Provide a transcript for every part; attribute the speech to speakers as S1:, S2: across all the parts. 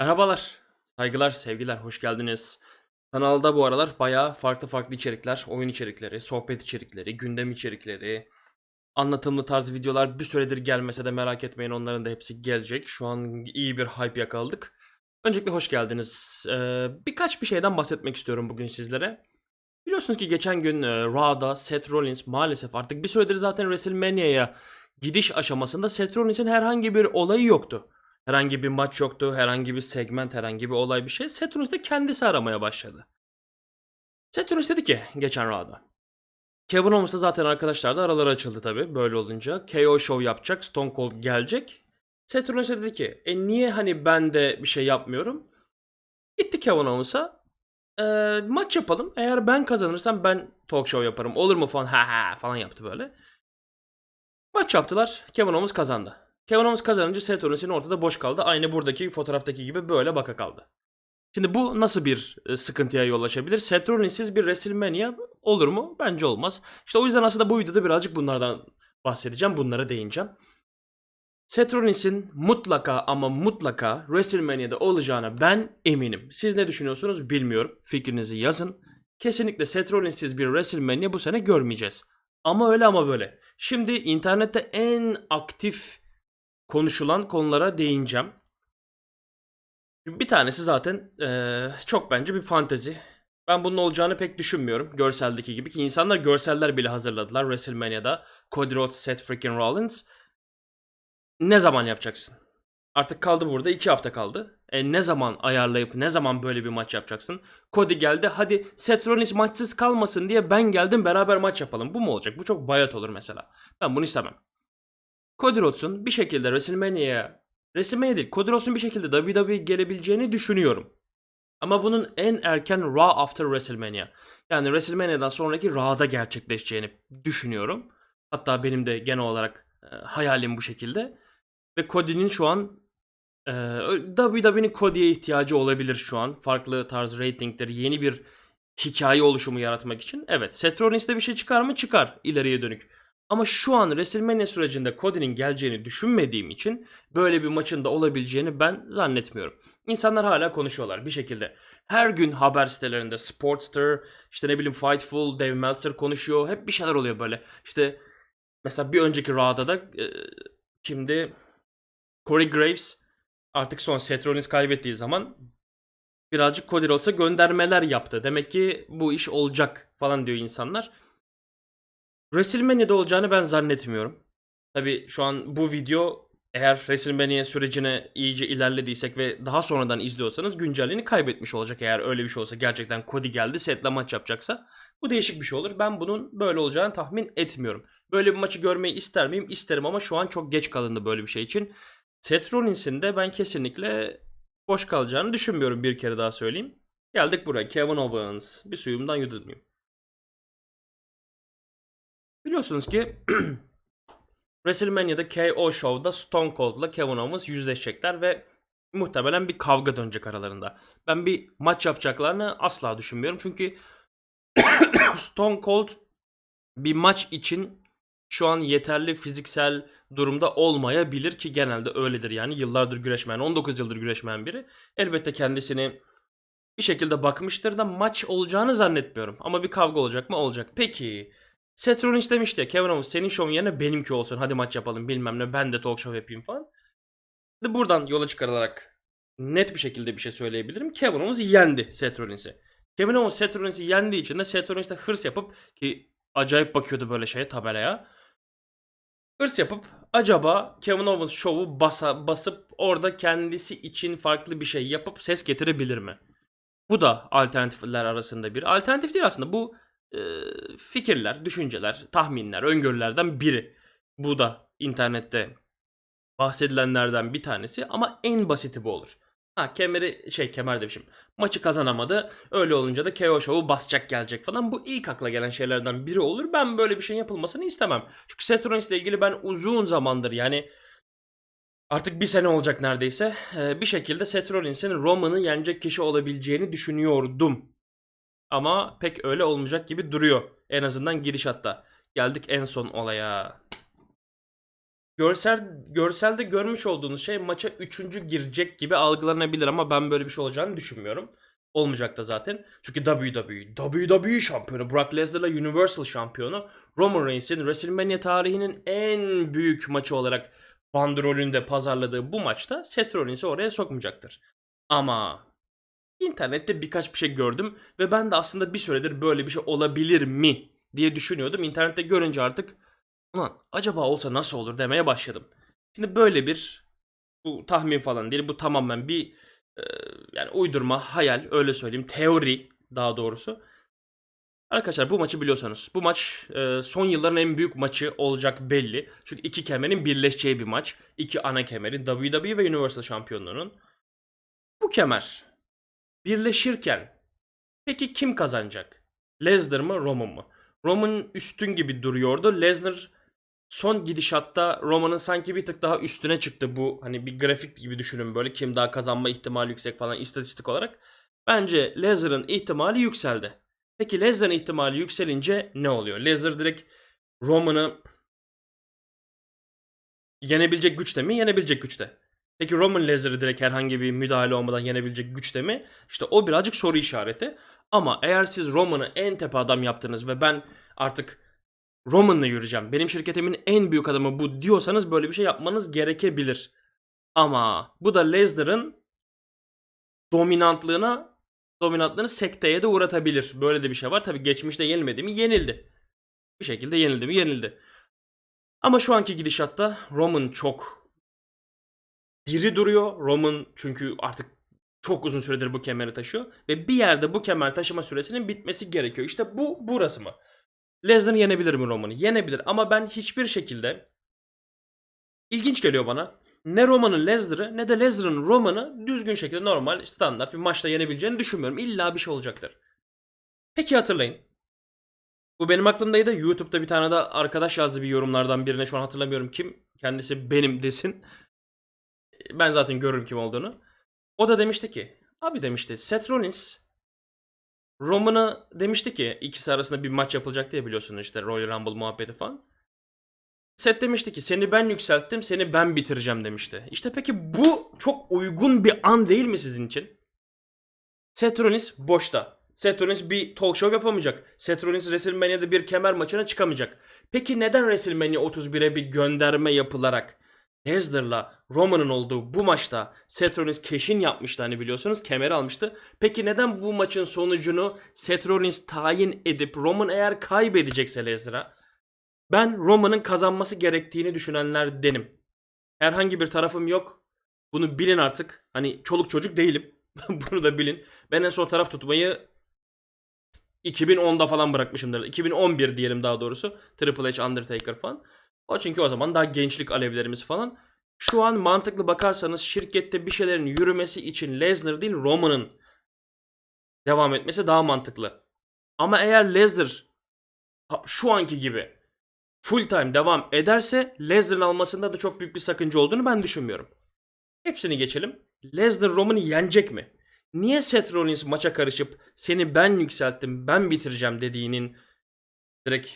S1: Merhabalar, saygılar, sevgiler, hoş geldiniz. Kanalda bu aralar bayağı farklı farklı içerikler, oyun içerikleri, sohbet içerikleri, gündem içerikleri, anlatımlı tarz videolar bir süredir gelmese de merak etmeyin onların da hepsi gelecek. Şu an iyi bir hype yakaladık. Öncelikle hoş geldiniz. Ee, birkaç bir şeyden bahsetmek istiyorum bugün sizlere. Biliyorsunuz ki geçen gün e, Raw'da Seth Rollins maalesef artık bir süredir zaten WrestleMania'ya gidiş aşamasında Seth Rollins'in herhangi bir olayı yoktu. Herhangi bir maç yoktu, herhangi bir segment, herhangi bir olay bir şey. Rollins de kendisi aramaya başladı. Rollins dedi ki geçen Raw'da. Kevin Owens da zaten arkadaşlar da araları açıldı tabii böyle olunca. KO Show yapacak, Stone Cold gelecek. De dedi ki e niye hani ben de bir şey yapmıyorum? Gitti Kevin Owens'a. "E, maç yapalım. Eğer ben kazanırsam ben talk show yaparım. Olur mu falan ha ha falan yaptı böyle. Maç yaptılar. Kevin Owens kazandı. Owens kazanınca Rollins'in ortada boş kaldı. Aynı buradaki fotoğraftaki gibi böyle baka kaldı. Şimdi bu nasıl bir e, sıkıntıya yol açabilir? Seth Rollins'siz bir WrestleMania olur mu? Bence olmaz. İşte o yüzden aslında bu videoda birazcık bunlardan bahsedeceğim. Bunlara değineceğim. Rollins'in mutlaka ama mutlaka WrestleMania'da olacağına ben eminim. Siz ne düşünüyorsunuz bilmiyorum. Fikrinizi yazın. Kesinlikle Seth Rollins'siz bir WrestleMania bu sene görmeyeceğiz. Ama öyle ama böyle. Şimdi internette en aktif konuşulan konulara değineceğim. Bir tanesi zaten eee, çok bence bir fantezi. Ben bunun olacağını pek düşünmüyorum. Görseldeki gibi ki insanlar görseller bile hazırladılar WrestleMania'da. Cody Rhodes, Seth freaking Rollins. Ne zaman yapacaksın? Artık kaldı burada iki hafta kaldı. E ne zaman ayarlayıp ne zaman böyle bir maç yapacaksın? Cody geldi hadi Seth Rollins maçsız kalmasın diye ben geldim beraber maç yapalım. Bu mu olacak? Bu çok bayat olur mesela. Ben bunu istemem. Cody Rhodes'un bir şekilde WrestleMania'ya WrestleMania değil Cody Rhodes'un bir şekilde WWE gelebileceğini düşünüyorum. Ama bunun en erken Raw after WrestleMania. Yani WrestleMania'dan sonraki Raw'da gerçekleşeceğini düşünüyorum. Hatta benim de genel olarak e, hayalim bu şekilde. Ve Cody'nin şu an e, WWE'nin Cody'ye ihtiyacı olabilir şu an. Farklı tarz ratingleri, yeni bir hikaye oluşumu yaratmak için. Evet, Seth Rollins'te bir şey çıkar mı? Çıkar ileriye dönük. Ama şu an WrestleMania sürecinde Cody'nin geleceğini düşünmediğim için böyle bir maçın da olabileceğini ben zannetmiyorum. İnsanlar hala konuşuyorlar bir şekilde. Her gün haber sitelerinde Sportster, işte ne bileyim Fightful, Dave Meltzer konuşuyor. Hep bir şeyler oluyor böyle. İşte mesela bir önceki Raw'da da e, kimdi? Corey Graves artık son Seth Rollins kaybettiği zaman birazcık Cody Rhodes'a göndermeler yaptı. Demek ki bu iş olacak falan diyor insanlar. WrestleMania'da olacağını ben zannetmiyorum. Tabi şu an bu video eğer WrestleMania sürecine iyice ilerlediysek ve daha sonradan izliyorsanız güncelliğini kaybetmiş olacak eğer öyle bir şey olsa gerçekten Cody geldi setle maç yapacaksa. Bu değişik bir şey olur. Ben bunun böyle olacağını tahmin etmiyorum. Böyle bir maçı görmeyi ister miyim? İsterim ama şu an çok geç kalındı böyle bir şey için. Seth Rollins'in de ben kesinlikle boş kalacağını düşünmüyorum bir kere daha söyleyeyim. Geldik buraya. Kevin Owens. Bir suyumdan yudumlayayım. Biliyorsunuz ki WrestleMania'da KO Show'da Stone Cold'la Kevin Owens yüzleşecekler ve muhtemelen bir kavga dönecek aralarında. Ben bir maç yapacaklarını asla düşünmüyorum. Çünkü Stone Cold bir maç için şu an yeterli fiziksel durumda olmayabilir ki genelde öyledir yani yıllardır güreşmeyen 19 yıldır güreşmeyen biri elbette kendisini bir şekilde bakmıştır da maç olacağını zannetmiyorum ama bir kavga olacak mı olacak peki Seth Rollins demişti ya Kevin Owens senin şovun yerine benimki olsun hadi maç yapalım bilmem ne ben de talk show yapayım falan. Şimdi buradan yola çıkarılarak net bir şekilde bir şey söyleyebilirim. Kevin Owens yendi Seth Rollins'i. Kevin Owens Seth Rollins'i yendiği için de Seth Rollins de hırs yapıp ki acayip bakıyordu böyle şeye tabelaya. Hırs yapıp acaba Kevin Owens şovu basa, basıp orada kendisi için farklı bir şey yapıp ses getirebilir mi? Bu da alternatifler arasında bir. Alternatif değil aslında bu e, fikirler, düşünceler, tahminler, öngörülerden biri. Bu da internette bahsedilenlerden bir tanesi ama en basiti bu olur. Ha kemeri şey kemer demişim. Maçı kazanamadı. Öyle olunca da KO Show'u basacak gelecek falan. Bu ilk akla gelen şeylerden biri olur. Ben böyle bir şeyin yapılmasını istemem. Çünkü Rollins ile ilgili ben uzun zamandır yani artık bir sene olacak neredeyse e, bir şekilde Seth Rollins'in Roman'ı yenecek kişi olabileceğini düşünüyordum. Ama pek öyle olmayacak gibi duruyor. En azından girişatta. Geldik en son olaya. görsel görselde görmüş olduğunuz şey maça üçüncü girecek gibi algılanabilir ama ben böyle bir şey olacağını düşünmüyorum. Olmayacak da zaten. Çünkü WWE, WWE şampiyonu, Brock Lesnar'la Universal şampiyonu Roman Reigns'in WrestleMania tarihinin en büyük maçı olarak bandrolünde pazarladığı bu maçta Seth Rollins'i oraya sokmayacaktır. Ama internette birkaç bir şey gördüm ve ben de aslında bir süredir böyle bir şey olabilir mi diye düşünüyordum. İnternette görünce artık ulan acaba olsa nasıl olur demeye başladım. Şimdi böyle bir bu tahmin falan değil bu tamamen bir e, yani uydurma, hayal öyle söyleyeyim teori daha doğrusu. Arkadaşlar bu maçı biliyorsanız bu maç e, son yılların en büyük maçı olacak belli. Çünkü iki kemerin birleşeceği bir maç. İki ana kemerin WWE ve Universal şampiyonluğunun. Bu kemer birleşirken peki kim kazanacak? Lesnar mı Roman mı? Roman üstün gibi duruyordu. Lesnar son gidişatta Roman'ın sanki bir tık daha üstüne çıktı bu hani bir grafik gibi düşünün böyle kim daha kazanma ihtimali yüksek falan istatistik olarak. Bence Lesnar'ın ihtimali yükseldi. Peki Lesnar'ın ihtimali yükselince ne oluyor? Lesnar direkt Roman'ı yenebilecek güçte mi? Yenebilecek güçte. Peki Roman Lesnar'ı direkt herhangi bir müdahale olmadan yenebilecek güçte mi? İşte o birazcık soru işareti. Ama eğer siz Roman'ı en tepe adam yaptınız ve ben artık Roman'la yürüyeceğim. Benim şirketimin en büyük adamı bu diyorsanız böyle bir şey yapmanız gerekebilir. Ama bu da Lesnar'ın dominantlığına dominantlığını sekteye de uğratabilir. Böyle de bir şey var. Tabii geçmişte yenilmedi mi? Yenildi. Bir şekilde yenildi mi? Yenildi. Ama şu anki gidişatta Roman çok diri duruyor. Roman çünkü artık çok uzun süredir bu kemeri taşıyor. Ve bir yerde bu kemer taşıma süresinin bitmesi gerekiyor. İşte bu burası mı? Lesnar yenebilir mi Roman'ı? Yenebilir ama ben hiçbir şekilde ilginç geliyor bana. Ne Roman'ın Lesnar'ı ne de Lesnar'ın Roman'ı düzgün şekilde normal standart bir maçta yenebileceğini düşünmüyorum. İlla bir şey olacaktır. Peki hatırlayın. Bu benim aklımdaydı. YouTube'da bir tane de arkadaş yazdı bir yorumlardan birine. Şu an hatırlamıyorum kim. Kendisi benim desin. Ben zaten görürüm kim olduğunu. O da demişti ki. Abi demişti Seth Rollins Roman'a demişti ki ikisi arasında bir maç yapılacak diye biliyorsun işte Royal Rumble muhabbeti falan. Seth demişti ki seni ben yükselttim seni ben bitireceğim demişti. İşte peki bu çok uygun bir an değil mi sizin için? Seth Rollins boşta. Seth Rollins bir talk show yapamayacak. Seth Rollins WrestleMania'da bir kemer maçına çıkamayacak. Peki neden WrestleMania 31'e bir gönderme yapılarak Lesnar'la Roman'ın olduğu bu maçta Seth Rollins keşin yapmıştı hani biliyorsunuz kemeri almıştı. Peki neden bu maçın sonucunu Seth Rollins tayin edip Roman eğer kaybedecekse Lesnar'a ben Roman'ın kazanması gerektiğini düşünenler denim. Herhangi bir tarafım yok. Bunu bilin artık. Hani çoluk çocuk değilim. Bunu da bilin. Ben en son taraf tutmayı 2010'da falan bırakmışımdır. 2011 diyelim daha doğrusu. Triple H, Undertaker falan. O çünkü o zaman daha gençlik alevlerimiz falan. Şu an mantıklı bakarsanız şirkette bir şeylerin yürümesi için Lesnar değil Roman'ın devam etmesi daha mantıklı. Ama eğer Lesnar şu anki gibi full time devam ederse Lesnar'ın almasında da çok büyük bir sakınca olduğunu ben düşünmüyorum. Hepsini geçelim. Lesnar Roman'ı yenecek mi? Niye Seth Rollins maça karışıp seni ben yükselttim, ben bitireceğim dediğinin direkt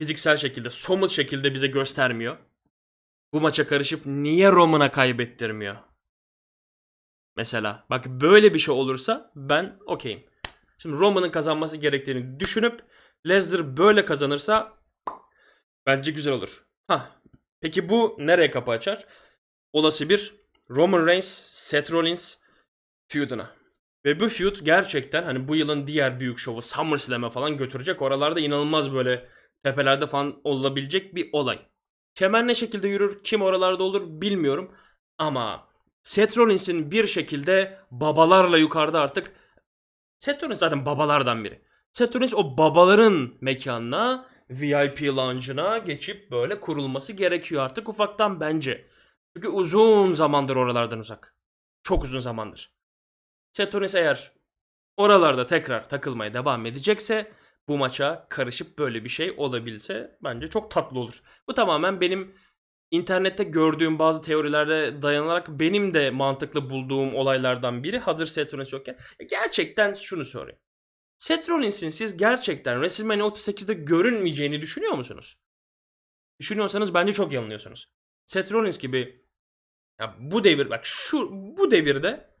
S1: fiziksel şekilde, somut şekilde bize göstermiyor. Bu maça karışıp niye Roman'a kaybettirmiyor? Mesela bak böyle bir şey olursa ben okeyim. Şimdi Roman'ın kazanması gerektiğini düşünüp Lesnar böyle kazanırsa bence güzel olur. Ha. Peki bu nereye kapı açar? Olası bir Roman Reigns, Seth Rollins feud'una. Ve bu feud gerçekten hani bu yılın diğer büyük şovu SummerSlam'e falan götürecek. Oralarda inanılmaz böyle tepelerde falan olabilecek bir olay. Kemer ne şekilde yürür, kim oralarda olur bilmiyorum. Ama Seth Rollins'in bir şekilde babalarla yukarıda artık Seth Rollins zaten babalardan biri. Seth Rollins o babaların mekanına, VIP lounge'ına geçip böyle kurulması gerekiyor artık ufaktan bence. Çünkü uzun zamandır oralardan uzak. Çok uzun zamandır. Seth Rollins eğer oralarda tekrar takılmaya devam edecekse bu maça karışıp böyle bir şey olabilse bence çok tatlı olur. Bu tamamen benim internette gördüğüm bazı teorilere dayanarak benim de mantıklı bulduğum olaylardan biri. Hazır Seth Rollins yokken. Gerçekten şunu sorayım. Seth Rollins'in siz gerçekten WrestleMania 38'de görünmeyeceğini düşünüyor musunuz? düşünüyorsanız bence çok yanılıyorsunuz. Seth Rollins gibi ya bu devir bak şu bu devirde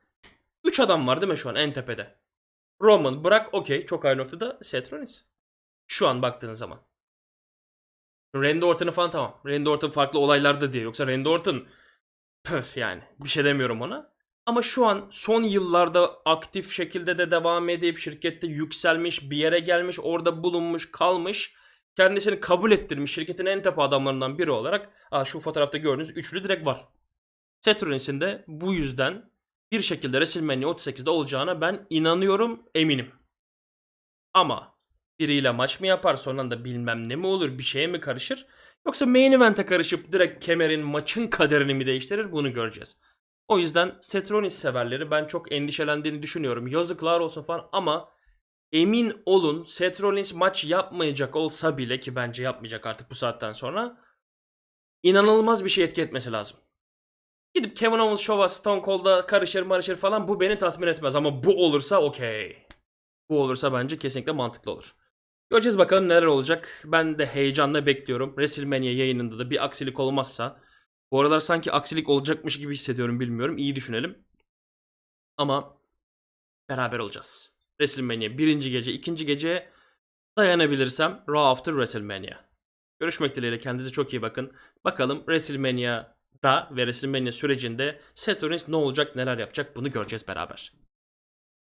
S1: 3 adam var değil mi şu an en tepede? Roman, Brock okey çok ayrı noktada Rollins. Şu an baktığınız zaman. Randy Orton'u falan tamam. Randy Orton farklı olaylarda diye. Yoksa Randy Orton pöf yani bir şey demiyorum ona. Ama şu an son yıllarda aktif şekilde de devam edip şirkette yükselmiş, bir yere gelmiş, orada bulunmuş, kalmış. Kendisini kabul ettirmiş şirketin en tepe adamlarından biri olarak aa, şu fotoğrafta gördüğünüz üçlü direkt var. Seth Rollins'in de bu yüzden bir şekilde WrestleMania 38'de olacağına ben inanıyorum, eminim. Ama biriyle maç mı yapar sonra da bilmem ne mi olur bir şeye mi karışır? Yoksa main event'e karışıp direkt kemerin maçın kaderini mi değiştirir bunu göreceğiz. O yüzden Seth Rollins severleri ben çok endişelendiğini düşünüyorum. Yazıklar olsun falan ama emin olun Seth Rollins maç yapmayacak olsa bile ki bence yapmayacak artık bu saatten sonra inanılmaz bir şey etki etmesi lazım. Gidip Kevin Owens şova Stone Cold'a karışır marışır falan bu beni tatmin etmez ama bu olursa okey. Bu olursa bence kesinlikle mantıklı olur. Göreceğiz bakalım neler olacak. Ben de heyecanla bekliyorum. WrestleMania yayınında da bir aksilik olmazsa. Bu aralar sanki aksilik olacakmış gibi hissediyorum bilmiyorum. İyi düşünelim. Ama beraber olacağız. WrestleMania birinci gece, ikinci gece dayanabilirsem Raw After WrestleMania. Görüşmek dileğiyle kendinize çok iyi bakın. Bakalım WrestleMania'da ve WrestleMania sürecinde Seth Rollins ne olacak, neler yapacak bunu göreceğiz beraber.